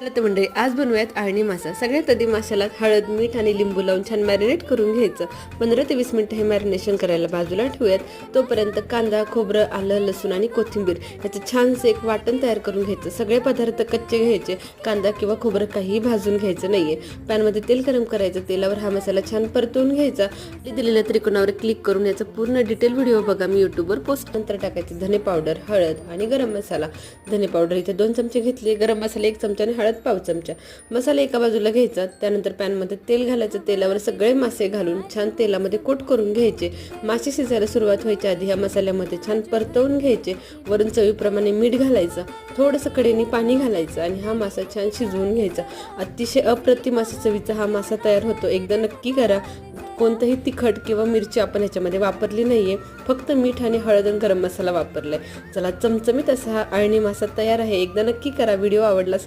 चला तर मंडळी आज बनवूयात आळणी मासा. सगळ्यात आधी माशाला हळद मीठ आणि लिंबू लावून छान मॅरिनेट करून घ्यायचं. पंधरा ते वीस मिनटं हे मॅरिनेशन करायला बाजूला ठेवूयात. तोपर्यंत कांदा खोबरं आलं लसूण आणि कोथिंबीर याचं छानसं एक वाटण तयार करून घ्यायचं. सगळे पदार्थ कच्चे घ्यायचे. कांदा किंवा खोबरं काहीही भाजून घ्यायचं नाही आहे पॅनमध्ये तेल गरम करायचं. तेलावर हा मसाला छान परतवून घ्यायचा. आणि दिलेल्या त्रिकोणावर क्लिक करून याचा पूर्ण डिटेल व्हिडिओ बघा. मी यूट्यूबवर पोस्ट नंतर टाकायचे. धने पावडर हळद आणि गरम मसाला. धने पावडर इथे दोन चमचे घेतले. गरम मसाला एक चमचा आणि हळद पाव चमचा. मसाला एका बाजूला घ्यायचा त्यानंतर पॅनमध्ये तेल घालायचं तेलावर सगळे मासे घालून छान तेलामध्ये कोट करून घ्यायचे. मासे शिजायला सुरुवात व्हायच्या आधी ह्या मसाल्यामध्ये छान परतवून घ्यायचे. वरून चवीप्रमाणे मीठ घालायचं थोडंसं कडेने पाणी घालायचं आणि हा मासा छान शिजवून घ्यायचा. अतिशय अप्रतिम असा चवीचा हा मासा तयार होतो. एकदा नक्की करा. कोणतंही तिखट किंवा मिरची आपण ह्याच्यामध्ये वापरली नाही आहे फक्त मीठ आणि हळद आणि गरम मसाला वापरला आहे चला चमचमीत असा हा आळणी मासा तयार आहे. एकदा नक्की करा. व्हिडिओ आवडला